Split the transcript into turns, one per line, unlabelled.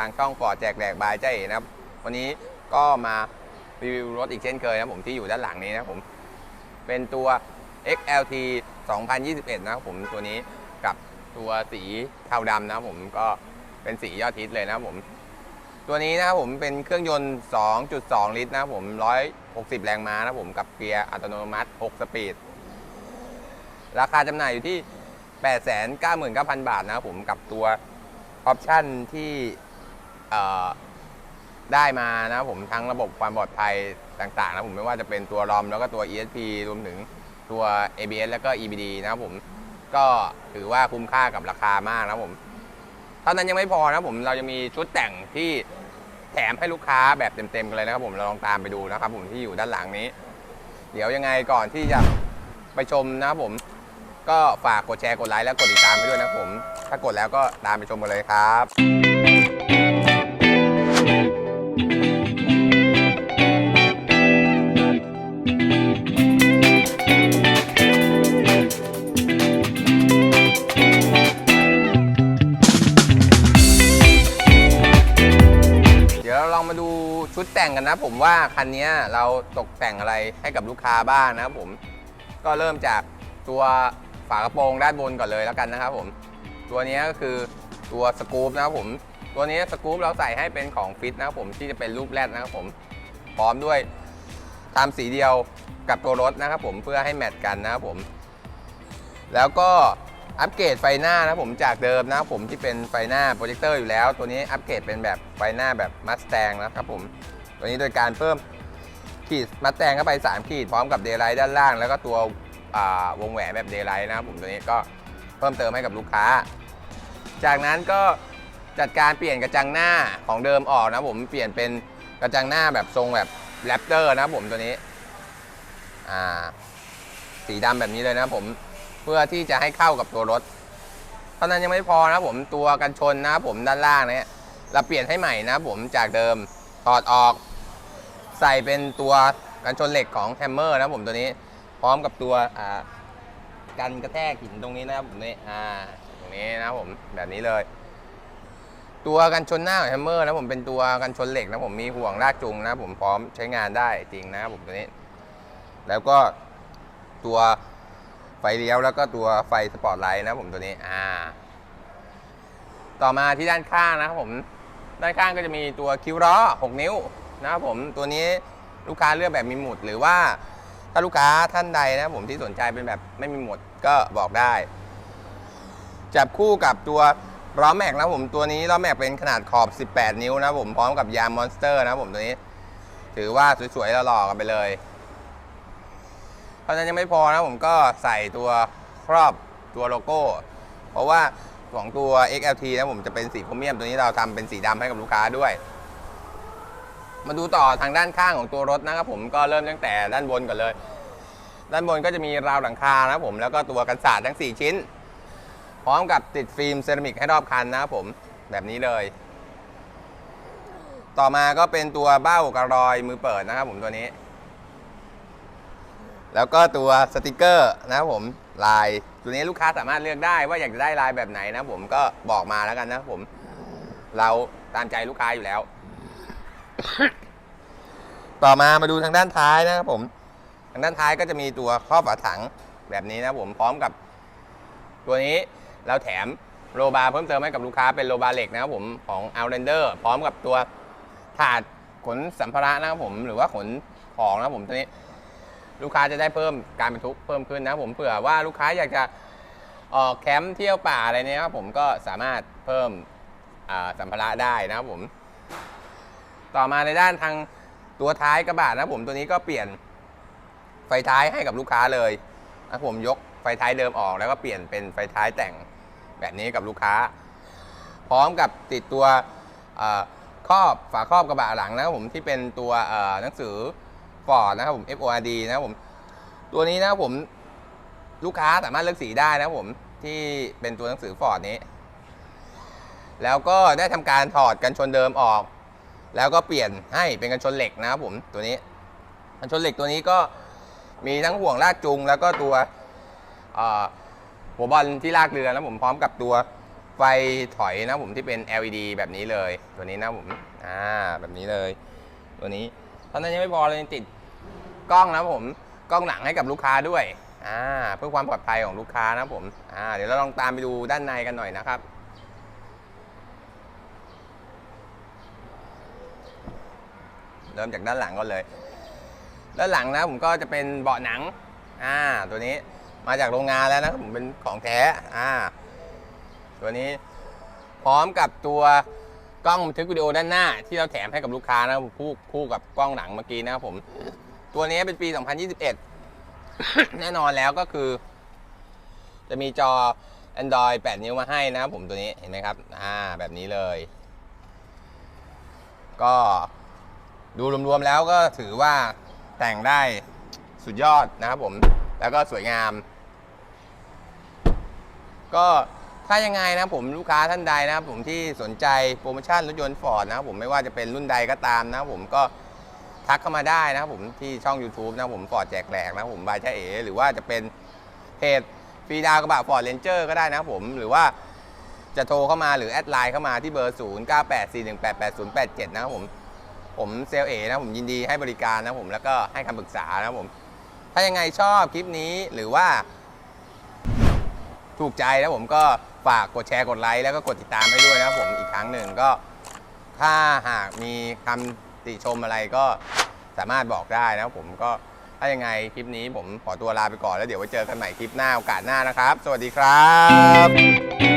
ทางช่องฟอร์ดแจกแหลกบายเจ้าเอ๋นะครับ วันนี้ก็มา รีวิวรถอีกเช่นเคยนะผมที่อยู่ด้านหลังนี้นะผม เป็นตัว XLT 2021 นะครับผมตัวนี้กับตัวสีเทาดำนะครับผมก็เป็นสียอดฮิตเลยนะครับผม ตัวนี้นะครับผมเป็นเครื่องยนต์ 2.2 ลิตรนะครับผม 160 แรงม้านะครับผมกับเกียร์อัตโนมัติ 6 สปีด ราคาจำหน่ายอยู่ที่ 899,000 บาทนะครับผมกับตัวออปชั่นที่ ได้มานะผมทั้งระบบความปลอดภัยต่างๆนะผมไม่ว่าจะเป็นตัวรอมแล้วก็ตัว ESP รวมถึงตัว ABS แล้วก็ EBD นะครับผมก็ถือว่าคุ้มค่ากับราคามากนะผมเท่านั้นยังไม่พอนะผมเราจะมีชุดแต่งที่แถมให้ลูกค้าแบบเต็มๆกันเลยนะครับผมเราลองตามไปดูนะครับผมที่อยู่ด้านหลังนี้ เดี๋ยวยังไงก่อนที่จะไปชมนะครับผมก็ฝากกดแชร์กดไลค์และกดติดตามไปด้วยนะผม ถ้ากดแล้วก็ตามไปชมกันเลยครับ องมาดูชุดแต่งกันนะ ผมว่าคันนี้เราตกแต่งอะไรให้กับลูกค้าบ้างนะครับผม ก็เริ่มจากตัวฝากระโปรงด้านบนก่อนเลยแล้วกันนะครับผม ตัวนี้ก็คือตัวสกู๊ปนะครับผม ตัวนี้สกู๊ปเราใส่ให้เป็นของฟิตนะครับผมที่จะเป็นรูปแรดนะครับผม พร้อมด้วยตามสีเดียวกับตัวรถนะครับผมเพื่อให้แมทกันนะครับผม แล้วก็ อัปเกรดไฟหน้านะผมจากเดิมนะผมที่เป็นไฟหน้าโปรเจคเตอร์อยู่แล้ว ตัวนี้อัปเกรดเป็นแบบไฟหน้าแบบมัสแตงนะครับผมตัวนี้โดยการเพิ่มขีดมัดแตงเข้าไป 3 ขีดพร้อมกับเดย์ไลท์ด้านล่าง แล้วก็ตัววงแหวนแบบเดย์ไลท์นะครับผมตัวนี้ก็เพิ่มเติมให้กับลูกค้า จากนั้นก็จัดการเปลี่ยนกระจังหน้าของเดิมออกนะผมเปลี่ยนเป็นกระจังหน้าแบบทรงแบบแรปเตอร์นะผมตัวนี้สีดำแบบนี้เลยนะผม เพื่อที่จะให้เข้ากับตัวรถ เท่านั้นยังไม่พอนะผมตัวกันชนนะผมด้านล่างเนี้ยเราเปลี่ยนให้ใหม่นะผมจากเดิมถอดออก ใส่เป็นตัวกันชนเหล็กของแฮมเมอร์นะผมตัวนี้ พร้อมกับตัวอ่ากันกระแทกหินตรงนี้นะครับผมนี่อ่าตรงนี้นะผมแบบนี้เลย ตัวกันชนหน้าของแฮมเมอร์นะผมเป็นตัวกันชนเหล็กนะผมมีห่วงลากจูงนะผมพร้อมใช้งานได้จริงนะผมตัวนี้ แล้วก็ตัว ไฟเลี้ยวแล้วก็ตัวไฟสปอร์ตไลท์นะผมตัวนี้อ่า ต่อมาที่ด้านข้างนะครับผมด้านข้างก็จะมีตัวคิ้วล้อ6 นิ้วนะครับผมตัวนี้ลูกค้าเลือกแบบมีหมุดหรือว่าถ้าลูกค้าท่านใดนะผมที่สนใจเป็นแบบไม่มีหมุดก็บอกได้ จับคู่กับตัวล้อแม็กนะผมตัวนี้ล้อแม็กเป็นขนาดขอบ 18 นิ้วนะผมพร้อมกับยางมอนสเตอร์นะผมตัวนี้ ถือว่าสวยๆหล่อๆกันไปเลย ท่านั้นยังไม่พอนะผมก็ใส่ตัวครอบตัวโลโก้ เพราะว่าของตัว XLT นะผมจะเป็นสีพรเมียมตัวนี้เราทำเป็นสีดำให้กับลูกค้าด้วย มาดูต่อทางด้านข้างของตัวรถนะครับผมก็เริ่มตั้งแต่ด้านบนก่อนเลย ด้านบนก็จะมีราวหลังคานะผมแล้วก็ตัวกันศาสตร์ทั้ง 4 ชิ้น พร้อมกับติดฟิล์มเซรามิกให้รอบคันนะครับผมแบบนี้เลย ต่อมาก็เป็นตัวเบ้ากระรอยมือเปิดนะครับผมตัวนี้ แล้วก็ตัวสติกเกอร์นะครับผมลายตัวนี้ลูกค้าสามารถเลือกได้ว่าอยากจะได้ลายแบบไหนนะผมก็บอกมาแล้วกันนะผม เราตามใจลูกค้าอยู่แล้ว ต่อมามาดูทางด้านท้ายนะครับผม ทางด้านท้ายก็จะมีตัวครอบฝาถังแบบนี้นะผมพร้อมกับ ตัวนี้เราแถมโลบาเพิ่มเติมให้กับลูกค้าเป็นโลบาเหล็กนะครับผมของ Outlander พร้อมกับตัวถาดขนสัมภาระนะครับผมหรือว่าขนของนะครับผมตัวนี้ ลูกค้าจะได้เพิ่มการบรรทุกเพิ่มขึ้นนะผมเผื่อว่าลูกค้าอยากจะออกแคมป์เที่ยวป่าอะไรเนี้ยครับผมก็สามารถเพิ่มสัมภาระได้นะครับผม ต่อมาในด้านทางตัวท้ายกระบะนะผมตัวนี้ก็เปลี่ยนไฟท้ายให้กับลูกค้าเลยนะผมยกไฟท้ายเดิมออกแล้วก็เปลี่ยนเป็นไฟท้ายแต่งแบบนี้กับลูกค้า พร้อมกับติดตัวครอบฝาครอบกระบะหลังนะครับผมที่เป็นตัวหนังสือ Ford นะครับผม FORD นะครับผมตัวนี้นะครับผมลูกค้าสามารถเลือกสีได้นะครับผมที่เป็นตัวหนังสือ Ford นี้ แล้วก็ได้ทำการถอดกันชนเดิมออก แล้วก็เปลี่ยนให้เป็นกันชนเหล็กนะครับผมตัวนี้กันชนเหล็กตัวนี้ก็มีทั้งห่วงลากจูงแล้วก็ตัวหัวบอลที่ลากเรือนะผมพร้อมกับตัวไฟถอยนะผมที่เป็น LED แบบนี้เลย ตัวนี้นะผมอ่าแบบนี้เลย ตัวนี้ เท่านั้นยังไม่พอเลยติดกล้องนะผมกล้องหลังให้กับลูกค้าด้วยอ่าเพื่อความปลอดภัยของลูกค้านะผมอ่าเดี๋ยวเราลองตามไปดูด้านในกันหน่อยนะครับเริ่มจากด้านหลังก่อนเลย ด้านหลังนะผมก็จะเป็นเบาะหนัง อ่า ตัวนี้มาจากโรงงานแล้วนะผมเป็นของแท้ อ่า ตัวนี้พร้อมกับตัว กล้องบันทึกวิดีโอด้านหน้าที่เราแถมให้กับลูกค้านะครับคู่คู่กับกล้องหลังเมื่อกี้นะครับผม ตัวนี้เป็นปี 2021 แน่นอนแล้วก็คือ จะมีจอ Android 8 นิ้วมาให้นะครับผมตัวนี้เห็นไหมครับ อ่า แบบนี้เลย ก็ดูรวมๆแล้วก็ถือว่าแต่งได้สุดยอดนะครับผม แล้วก็สวยงาม ก็ ถ้ายังไงนะผมลูกค้าท่านใดนะครับผมที่สนใจโปรโมชั่นรถยนต์ฟอร์ดนะครับผมไม่ว่าจะเป็นรุ่นใดก็ตามนะครับผมก็ทักเข้ามาได้นะครับผมที่ช่อง YouTube นะครับผมฟอร์ดแจกแหลกนะครับผมบายชาเอหรือว่าจะเป็นเพจฟรีดาวกระบะฟอร์ดเรนเจอร์ก็ได้นะครับผมหรือว่าจะโทรเข้ามาหรือแอดไลน์เข้ามาที่เบอร์ 0 9 8 4 1 8 8 0 8 7 นะครับผมผมเซลเอนะผมยินดีให้บริการนะผมแล้วก็ให้คำปรึกษานะผม ถ้ายังไงชอบคลิปนี้หรือว่า ถูกใจนะผมก็ ฝากกดแชร์กดไลค์แล้วก็กดติดตามให้ด้วยนะครับผมอีกครั้งหนึ่งก็ ถ้าหากมีคำติชมอะไรก็สามารถบอกได้นะครับผมก็ถ้ายังไงคลิปนี้ผมขอตัวลาไปก่อนแล้วเดี๋ยวไว้เจอกันใหม่คลิปหน้าโอกาสหน้านะครับ สวัสดีครับ